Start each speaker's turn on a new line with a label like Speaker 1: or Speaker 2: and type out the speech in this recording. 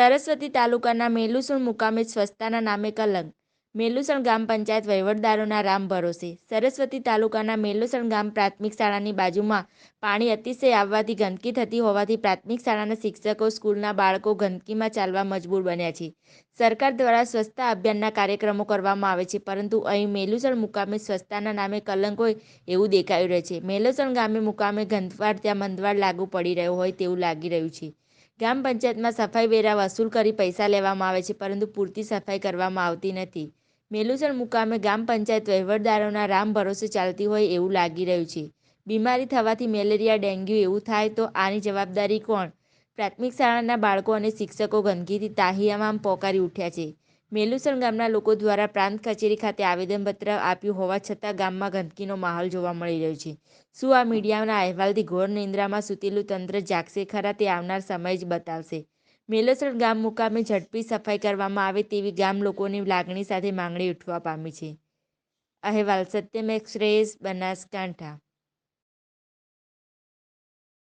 Speaker 1: સરસ્વતી તાલુકાના મેલુસણ મુકામે સ્વચ્છતાના નામે કલંક. મેલુસણ ગામ પંચાયત વહીવટદારોના રામ ભરોસે. સરસ્વતી તાલુકાના મેલુસણ ગામ પ્રાથમિક શાળાની બાજુમાં પાણી અતિશય આવવાથી ગંદકી થતી હોવાથી પ્રાથમિક શાળાના શિક્ષકો, સ્કૂલના બાળકો ગંદકીમાં ચાલવા મજબૂર બન્યા છે. સરકાર દ્વારા સ્વચ્છતા અભિયાનના કાર્યક્રમો કરવામાં આવે છે, પરંતુ અહીં મેલુસણ મુકામે સ્વચ્છતાના નામે કલંક હોય એવું દેખાઈ રહ્યું છે. મેલુસણ ગામે મુકામે ગંદવાડ ત્યાં મંદવાડ લાગુ પડી રહ્યો હોય તેવું લાગી રહ્યું છે. ગ્રામ પંચાયતમાં સફાઈ વેરા વસૂલ કરી પૈસા લેવામાં આવે છે, પરંતુ પૂરતી સફાઈ કરવામાં આવતી નથી. મેલુસણ મુકામે ગ્રામ પંચાયત વહીવટદારોના રામ ભરોસે ચાલતી હોય એવું લાગી રહ્યું છે. બીમારી થવાથી મેલેરિયા, ડેન્ગ્યુ એવું થાય તો આની જવાબદારી કોણ? પ્રાથમિક શાળાના બાળકો અને શિક્ષકો ગંદકીથી તાહિયામાં પોકારી ઉઠ્યા છે. મેલુસણ ગામના લોકો દ્વારા પ્રાંત કચેરી ખાતે આવેદનપત્ર આપ્યું હોવા છતાં ગામમાં ગંદકીનો માહોલ જોવા મળી રહ્યો છે. શું આ મીડિયાના અહેવાલથી ઘોર નિંદ્રામાં સૂતેલું તંત્ર જાગશે ખરા તે આવનાર સમય જ બતાવશે. મેલોસણ ગામ મુકામે ઝડપી સફાઈ કરવામાં આવે તેવી ગામ લોકોની લાગણી સાથે માંગણી ઉઠવા પામી છે. અહેવાલ સત્યમ એક્સપ્રેસ બનાસકાંઠા.